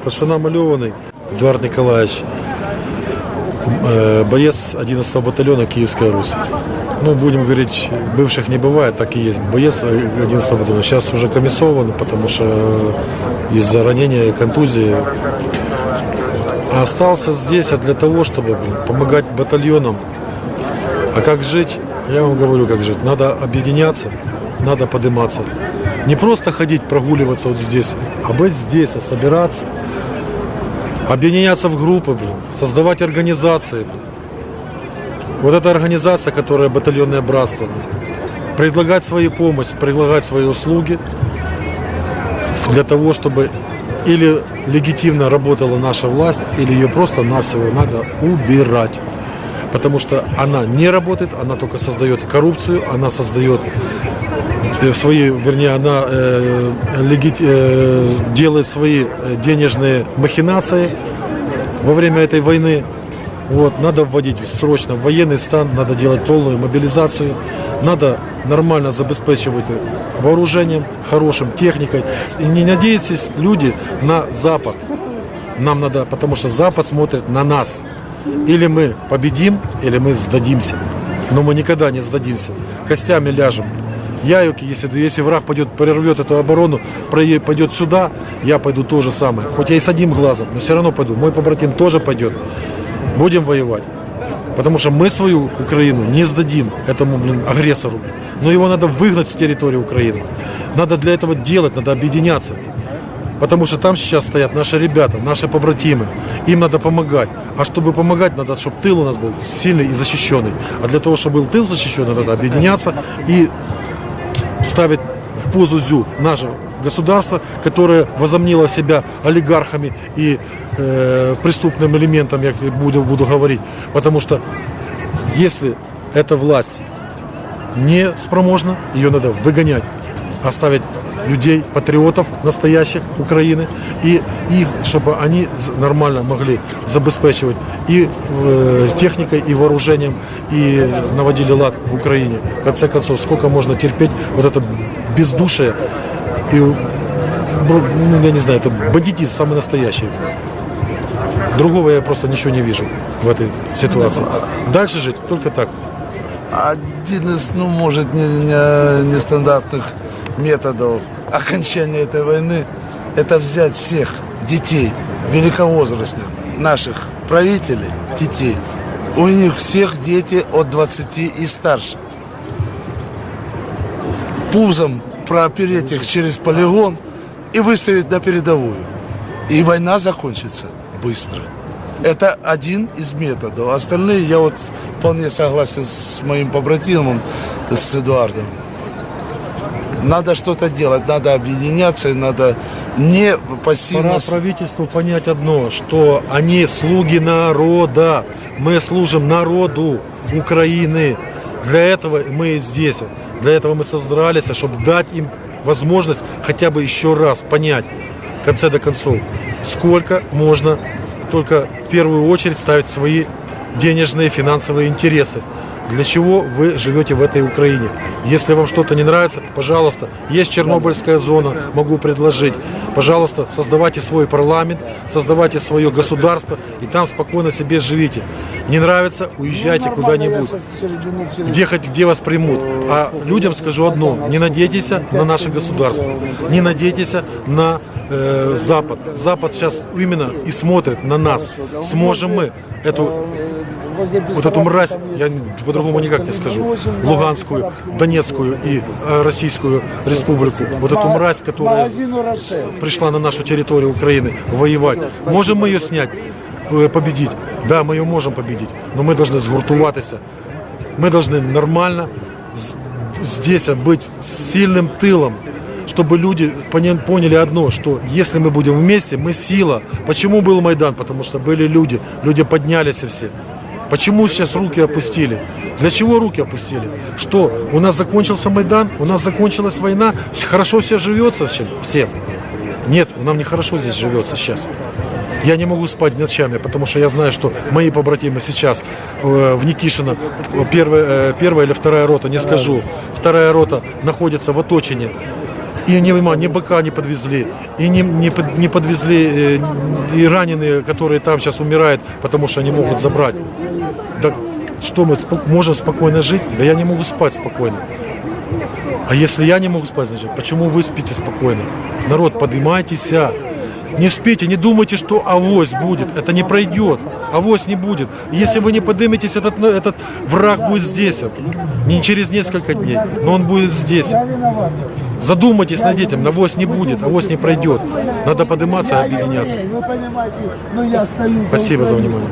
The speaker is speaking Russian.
старшина Малеванный Эдуард Николаевич, боец 11-го батальона Киевская Русь. Ну, будем говорить, бывших не бывает, так и есть. Боец 11-го батальона. Сейчас уже комиссован, потому что из-за ранения и контузии а остался здесь для того, чтобы помогать батальонам. А как жить? Я вам говорю, как жить. Надо объединяться, надо подниматься. Не просто ходить, прогуливаться вот здесь, а быть здесь, а собираться. Объединяться в группы, блин, создавать организации. блин. Вот эта организация, которая батальонное братство, блин, предлагать свою помощь, предлагать свои услуги для того, чтобы или легитимно работала наша власть, или ее просто-навсего надо убирать. Потому что она не работает, она только создает коррупцию, она создает свои, вернее, она э, леги- э, делает свои э, денежные махинации во время этой войны. Вот, надо вводить срочно военный стан, надо делать полную мобилизацию, надо нормально забеспечивать вооружением, хорошим, техникой. И не надейтесь, люди, на Запад. Нам надо, потому что Запад смотрит на нас. Или мы победим, или мы сдадимся. Но мы никогда не сдадимся. Костями ляжем. Яюки, если, если враг пойдет, прервет эту оборону, пойдет сюда, я пойду то же самое. Хоть я и с одним глазом, но все равно пойду. Мой побратим тоже пойдет. Будем воевать. Потому что мы свою Украину не сдадим этому блин, агрессору. Но его надо выгнать с территории Украины. Надо для этого делать, надо объединяться. Потому что там сейчас стоят наши ребята, наши побратимы. Им надо помогать. А чтобы помогать, надо, чтобы тыл у нас был сильный и защищенный. А для того, чтобы был тыл защищенный, надо объединяться и ставить в позу ЗЮ наше государство, которое возомнило себя олигархами и э, преступным элементом, я буду, буду говорить. Потому что если эта власть не спроможна, ее надо выгонять, оставить людей, патриотов настоящих Украины, и их, чтобы они нормально могли забеспечивать и э, техникой, и вооружением, и наводили лад в Украине. В конце концов, сколько можно терпеть вот это бездушие и, ну, я не знаю, это бандитизм самый настоящий. Другого я просто ничего не вижу в этой ситуации. Дальше жить только так. один из, ну, может, не, не- нестандартных методов окончания этой войны – это взять всех детей великовозрастных, наших правителей, детей. У них всех дети от 20 и старше. Пузом пропереть их через полигон и выставить на передовую. И война закончится быстро. Это один из методов. Остальные, я вот вполне согласен с моим побратимом, с Эдуардом. Надо что-то делать, надо объединяться, надо не пассивно... Пора правительству понять одно, что они слуги народа. Мы служим народу Украины. Для этого мы здесь. Для этого мы собрались, чтобы дать им возможность хотя бы еще раз понять, в конце до концов, сколько можно только в первую очередь ставить свои денежные, финансовые интересы. Для чего вы живете в этой Украине? Если вам что-то не нравится, пожалуйста, есть Чернобыльская зона, могу предложить. Пожалуйста, создавайте свой парламент, создавайте свое государство и там спокойно себе живите. Не нравится, уезжайте куда-нибудь, где, хоть, где вас примут. А людям скажу одно, не надейтесь на наше государство, не надейтесь на э, Запад. Запад сейчас именно и смотрит на нас. Сможем мы эту вот эту мразь, я по-другому никак не скажу, Луганскую, Донецкую и э, Российскую республику, вот эту мразь, которая пришла на нашу территорию Украины воевать. Можем мы ее снять, э, победить? Да, мы ее можем победить, но мы должны сгуртуватися. Мы должны нормально здесь быть сильным тылом, чтобы люди поня- поняли одно, что если мы будем вместе, мы сила. Почему был Майдан? Потому что были люди, люди поднялись все. Почему сейчас руки опустили? Для чего руки опустили? Что, у нас закончился Майдан, у нас закончилась война, хорошо все живется всем? всем? Нет, нам не хорошо здесь живется сейчас. Я не могу спать ночами, потому что я знаю, что мои побратимы сейчас э, в Никишино, э, первая, э, первая или вторая рота, не скажу, вторая рота находится в оточении. И ни, ни быка не подвезли, и не, не, не подвезли э, и раненые, которые там сейчас умирают, потому что они могут забрать. Да что мы можем спокойно жить? Да я не могу спать спокойно. А если я не могу спать, значит, почему вы спите спокойно? Народ, поднимайтесь. Не спите, не думайте, что авось будет. Это не пройдет. Авось не будет. Если вы не подниметесь, этот, этот враг будет здесь. Не через несколько дней, но он будет здесь. Задумайтесь над этим, авось не будет, авось не пройдет. Надо подниматься и объединяться. Спасибо за внимание.